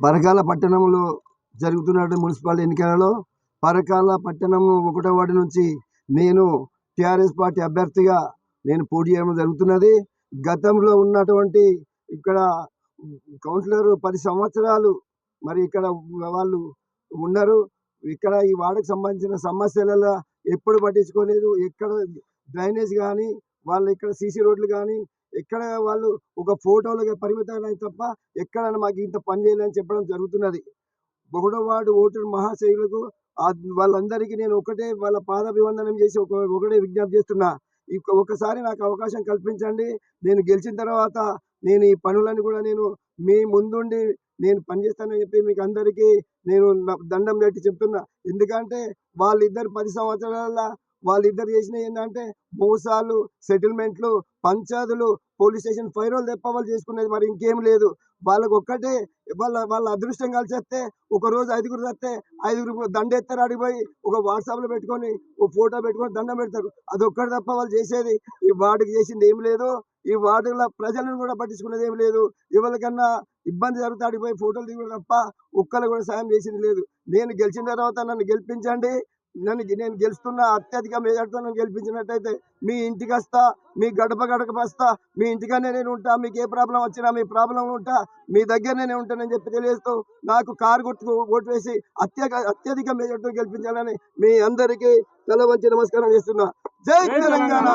పరకాల పట్టణంలో జరుగుతున్న మున్సిపల్ ఎన్నికలలో పరకాల పట్టణం ఒకటో వార్డు నుంచి నేను టిఆర్ఎస్ పార్టీ అభ్యర్థిగా నేను పోటీ చేయడం జరుగుతున్నది. గతంలో ఉన్నటువంటి ఇక్కడ కౌన్సిలర్ పది సంవత్సరాలు మరి ఇక్కడ వాళ్ళు ఉన్నారు. ఇక్కడ ఈ వాడకు సంబంధించిన సమస్యలలో ఎప్పుడు పట్టించుకోలేదు. ఎక్కడ డ్రైనేజ్ కానీ వాళ్ళు ఇక్కడ సీసీ రోడ్లు కానీ ఎక్కడ వాళ్ళు ఒక ఫోటోలుగా పరిమితమైన తప్ప ఎక్కడ మాకు ఇంత పని చేయాలని చెప్పడం జరుగుతున్నది. ఒకటో వార్డు ఓటర్ మహాశైవులకు వాళ్ళందరికీ నేను ఒకటే వాళ్ళ పాదాభివందనం చేసి ఒక ఒకటే విజ్ఞప్తి చేస్తున్నా. ఒకసారి నాకు అవకాశం కల్పించండి. నేను గెలిచిన తర్వాత నేను ఈ పనులను కూడా నేను మీ ముందుండి నేను పనిచేస్తానని చెప్పి మీకు అందరికీ నేను దండం పెట్టి చెప్తున్నా. ఎందుకంటే వాళ్ళిద్దరు పది సంవత్సరాల వాళ్ళిద్దరు చేసినవి ఏంటంటే మోసాలు సెటిల్మెంట్లు పంచాదులు పోలీస్ స్టేషన్ ఫైర్ ఫైరోలు తప్ప వాళ్ళు చేసుకునేది మరి ఇంకేం లేదు. వాళ్ళకి ఒక్కటే వాళ్ళ వాళ్ళ అదృష్టం కలిసి వస్తే ఒక రోజు ఐదుగురు వస్తే ఐదుగురు దండెత్తారు అడిగిపోయి ఒక వాట్సాప్లో పెట్టుకొని ఒక ఫోటో పెట్టుకొని దండం పెడతారు. అది ఒక్కటి తప్ప వాళ్ళు చేసేది ఈ వార్డుకి చేసింది ఏం లేదు. ఈ వార్డుల ప్రజలను కూడా పట్టించుకునేది ఏం లేదు. ఎవరికన్నా ఇబ్బంది జరుగుతా అడిగిపోయి ఫోటోలు దిగుడు తప్ప ఒక్కరు కూడా సాయం చేసింది లేదు. నేను గెలిచిన తర్వాత నన్ను గెలిపించండి. నన్ను నేను గెలుస్తున్న అత్యధిక మెజార్టీతో నన్ను గెలిపించినట్టయితే మీ ఇంటికి వస్తా మీ గడప గడప వస్తా మీ ఇంటికనే నేను ఉంటా మీకు ఏ ప్రాబ్లం వచ్చినా మీ ప్రాబ్లం ఉంటా మీ దగ్గరనే నేను ఉంటానని చెప్పి తెలియజేస్తూ నాకు కారు గుర్తుకు ఓటు వేసి అత్యధిక అత్యధిక మెజార్టీతో గెలిపించాలని మీ అందరికీ తల వంచి నమస్కారం చేస్తున్నా. జై తెలంగాణ!